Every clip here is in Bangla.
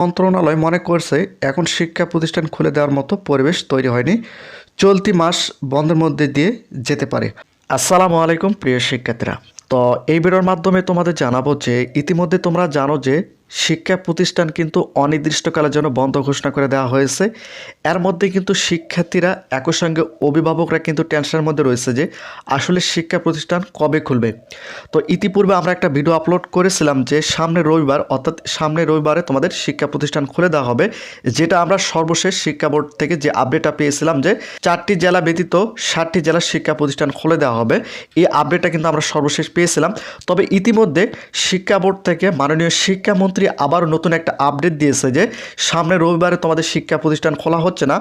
মন্ত্রণালয় মনে করছে এখন শিক্ষা প্রতিষ্ঠান খুলে দেওয়ার মতো পরিবেশ তৈরি হয়নি। চলতি মাস বন্ধের মধ্যে দিয়ে যেতে পারে। আসসালামু আলাইকুম প্রিয় শিক্ষার্থীরা। তো এই ভিডিওর মাধ্যমে তোমাদের জানাব যে ইতিমধ্যে তোমরা জানো যে শিক্ষা প্রতিষ্ঠান কিন্তু অনির্দিষ্টকালের জন্য বন্ধ ঘোষণা করে দেওয়া হয়েছে। এর মধ্যে কিন্তু শিক্ষার্থীরা একই সঙ্গে অভিভাবকরা কিন্তু টেনশনের মধ্যে রয়েছে যে আসলে শিক্ষা প্রতিষ্ঠান কবে খুলবে। তো ইতিপূর্বে আমরা একটা ভিডিও আপলোড করেছিলাম যে সামনে রবিবার, অর্থাৎ সামনে রবিবারে তোমাদের শিক্ষা প্রতিষ্ঠান খুলে দেওয়া হবে, যেটা আমরা সর্বশেষ শিক্ষা বোর্ড থেকে যে আপডেটটা পেয়েছিলাম যে চারটি জেলা ব্যতীত ষাটটি জেলার শিক্ষা প্রতিষ্ঠান খুলে দেওয়া হবে, এই আপডেটটা কিন্তু আমরা সর্বশেষ পেয়েছিলাম। তবে ইতিমধ্যে শিক্ষা বোর্ড থেকে মাননীয় শিক্ষামন্ত্রী আবার নতুন একটা আপডেট দিয়েছে যে, সামনে রবিবারে তোমাদের শিক্ষা প্রতিষ্ঠান খোলা হচ্ছে না।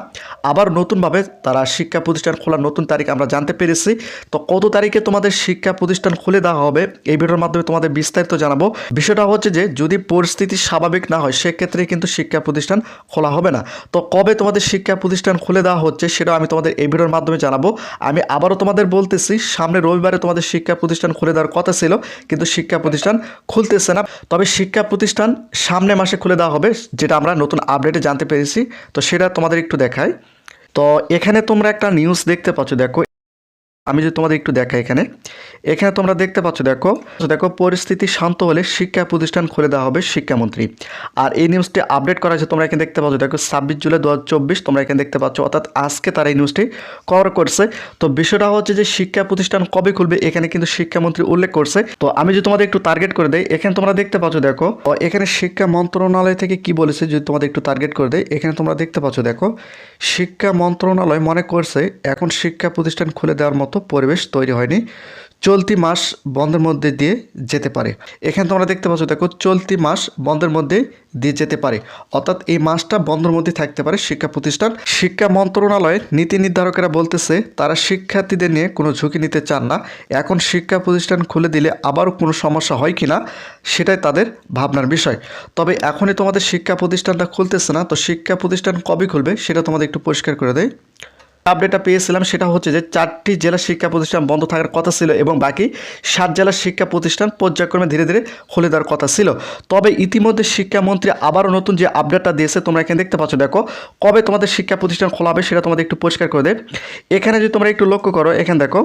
আবার নতুনভাবে তারা শিক্ষা প্রতিষ্ঠান খোলার নতুন তারিখ আমরা জানতে পেরেছি। তো কত তারিখে তোমাদের শিক্ষা প্রতিষ্ঠান খুলে দেওয়া হবে, এই ভিডিওর মাধ্যমে তোমাদের বিস্তারিত জানাব। বিষয়টা হচ্ছে যে, যদি পরিস্থিতি স্বাভাবিক না হয়, সেক্ষেত্রে কিন্তু শিক্ষা প্রতিষ্ঠান খোলা হবে না। তো কবে তোমাদের শিক্ষা প্রতিষ্ঠান খুলে দেওয়া হচ্ছে সেটা আমি তোমাদের এই ভিডিওর মাধ্যমে জানাব। আমি আবারও তোমাদের বলতেছি, সামনে রবিবারে তোমাদের শিক্ষা প্রতিষ্ঠান খুলে দেওয়ার কথা ছিল, কিন্তু শিক্ষা প্রতিষ্ঠান খুলতেছে না। তবে শিক্ষা প্রতিষ্ঠান সামনে মাসে খুলে দেওয়া হবে, যেটা আমরা নতুন আপডেটে জানতে পেরেছি। তো সেটা তোমাদের একটু দেখাই। তো এখানে তোমরা একটা নিউজ দেখতে পাচ্ছ, দেখো আমি যদি তোমাদের একটু দেখাই এখানে। এখানে তোমরা দেখতে পাচ্ছ, দেখো দেখো, পরিস্থিতি শান্ত হলে শিক্ষা প্রতিষ্ঠান খুলে দেওয়া হবে শিক্ষামন্ত্রী। আর এই নিউজটি আপডেট করা হয়েছে, তোমরা এখানে দেখতে পাচ্ছ, দেখো, ছাব্বিশ জুলাই দুহাজার চব্বিশ, তোমরা এখানে দেখতে পাচ্ছ, অর্থাৎ আজকে তারা এই নিউজটি কভার করছে। তো বিষয়টা হচ্ছে যে শিক্ষা প্রতিষ্ঠান কবে খুলবে, এখানে কিন্তু শিক্ষামন্ত্রী উল্লেখ করছে। তো আমি যদি তোমাদের একটু টার্গেট করে দেয় এখানে তোমরা দেখতে পাচ্ছ, দেখো এখানে শিক্ষা মন্ত্রণালয় থেকে কি বলেছে, যদি তোমাদের একটু টার্গেট করে দেয় এখানে তোমরা দেখতে পাচ্ছ, দেখো, শিক্ষা মন্ত্রণালয় মনে করছে, এখন শিক্ষা প্রতিষ্ঠান খুলে দেওয়ার মতো পরিবেশ তৈরি হয়নি। চলতি মাস বন্ধের মধ্যে দিয়ে যেতে পারে। এখানে তোমরা দেখতে পাচ্ছ, দেখো, চলতি মাস বন্ধের মধ্যে দিয়ে যেতে পারে। অর্থাৎ এই মাসটা বন্ধের মধ্যে থাকতে পারে শিক্ষা প্রতিষ্ঠান। শিক্ষা মন্ত্রণালয়ের নীতি নির্ধারকেরা বলতেছে, তারা শিক্ষার্থীদের নিয়ে কোনো ঝুঁকি নিতে চান না। এখন শিক্ষা প্রতিষ্ঠান খুলে দিলে আবারও কোনো সমস্যা হয় কি না সেটাই তাদের ভাবনার বিষয়। তবে এখনই তোমাদের শিক্ষা প্রতিষ্ঠানটা খুলতেছে না, তো শিক্ষা প্রতিষ্ঠান কবে খুলবে সেটা তোমাদের একটু পরিষ্কার করে দেয় আপডেটটা পেয়েছিলাম সেটা হচ্ছে যে চারটি জেলা শিক্ষা প্রতিষ্ঠান বন্ধ থাকার কথা ছিল এবং বাকি সাত জেলার শিক্ষা প্রতিষ্ঠান পর্যায়ক্রমে ধীরে ধীরে খুলে দেওয়ার কথা ছিল। তবে ইতিমধ্যে শিক্ষামন্ত্রী আবারও নতুন যে আপডেটটা দিয়েছে, তোমরা এখানে দেখতে পাচ্ছ, দেখো, কবে তোমাদের শিক্ষা প্রতিষ্ঠান খোলা হবে সেটা তোমাদের একটু পরিষ্কার করে দেয় এখানে যদি তোমরা একটু লক্ষ্য করো, এখানে দেখো,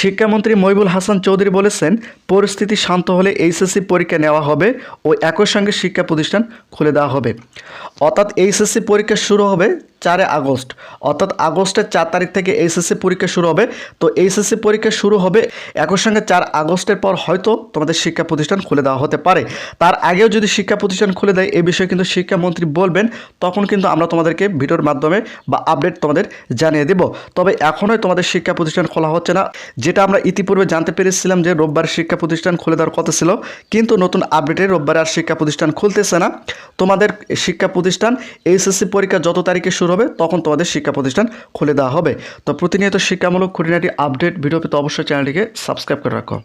শিক্ষামন্ত্রী মহিবুল হাসান চৌধুরী বলেছেন, পরিস্থিতি শান্ত হলে এইচএসসি পরীক্ষা নেওয়া হবে ও একই সঙ্গে শিক্ষা প্রতিষ্ঠান খুলে দেওয়া হবে। অর্থাৎ এইচএসসি পরীক্ষা শুরু হবে চারে আগস্ট। অর্থাৎ আগস্টের চার তারিখ থেকে এইচএসসি পরীক্ষা শুরু হবে। তো এইচএসসি পরীক্ষা শুরু হবে একই সঙ্গে চার আগস্টের পর হয়তো তোমাদের শিক্ষা প্রতিষ্ঠান খুলে দেওয়া হতে পারে। তার আগেও যদি শিক্ষা প্রতিষ্ঠান খুলে দেয় এই বিষয়ে কিন্তু শিক্ষামন্ত্রী বলবেন, তখন কিন্তু আমরা তোমাদেরকে ভিডিওর মাধ্যমে বা আপডেট তোমাদের জানিয়ে দেব। তবে এখনই তোমাদের শিক্ষা প্রতিষ্ঠান খোলা হচ্ছে না। যেটা আমরা ইতিপূর্বে জানতে পেরেছিলাম যে রোববার শিক্ষা প্রতিষ্ঠান খুলে দেওয়ার কথা ছিল, কিন্তু নতুন আপডেটে রোববার আর শিক্ষা প্রতিষ্ঠান খুলতেছে না। তোমাদের শিক্ষা প্রতিষ্ঠান এইচএসসি পরীক্ষা যত তারিখে শুরু হবে, তখন তোমাদের শিক্ষা প্রতিষ্ঠান খুলে দেওয়া হবে। তো প্রতিনিয়ত শিক্ষামূলক খুঁটিনাটি আপডেট, ভিডিও পেতে অবশ্যই চ্যানেলটিকে সাবস্ক্রাইব করে রাখো।